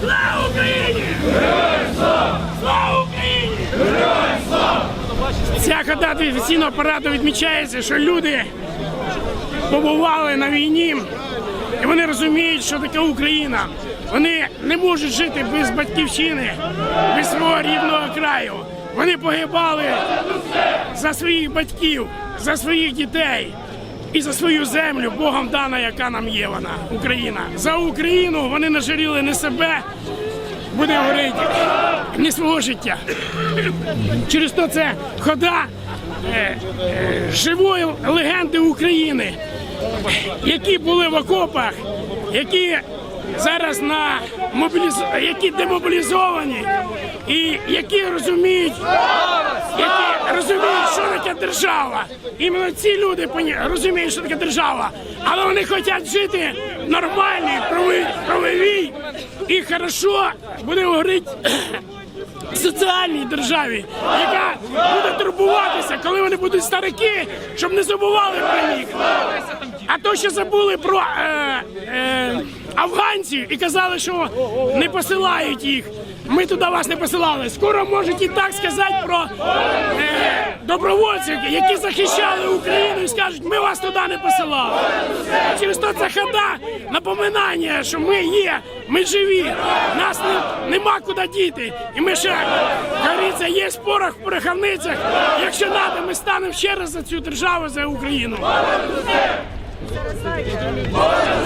Слава Україні! Слава Україні! Ця хода офіційного параду відмічається, що люди побували на війні, і вони розуміють, що таке Україна. Вони не можуть жити без батьківщини, без свого рідного краю. Вони погибали за своїх батьків, за своїх дітей і за свою землю, Богом дана, яка нам є вона, Україна. За Україну вони нажаріли не себе, буде говорити, ні свого життя. Через то це хода е, е, живої легенди України, які були в окопах, які зараз на мобіліз... які демобілізовані, і які розуміють, які розуміють, держава. Іменно ці люди розуміють, що таке держава, але вони хочуть жити нормальній, правовій, і хорошо, будемо говорити, соціальній державі, яка буде турбуватися, коли вони будуть старики, щоб не забували про них. А то, що забули про е, е, афганців і казали, що не посилають їх. Ми туди вас не посилали. Скоро можуть і так сказати про е, добровольців, які захищали Україну і скажуть, ми вас туди не посилали. Через то це хода напоминання, що ми є, ми живі, нас не, нема куди діти. І ми ще, говориться, є порох в пороховницях. Якщо треба, ми станемо ще раз за цю державу, за Україну. Понад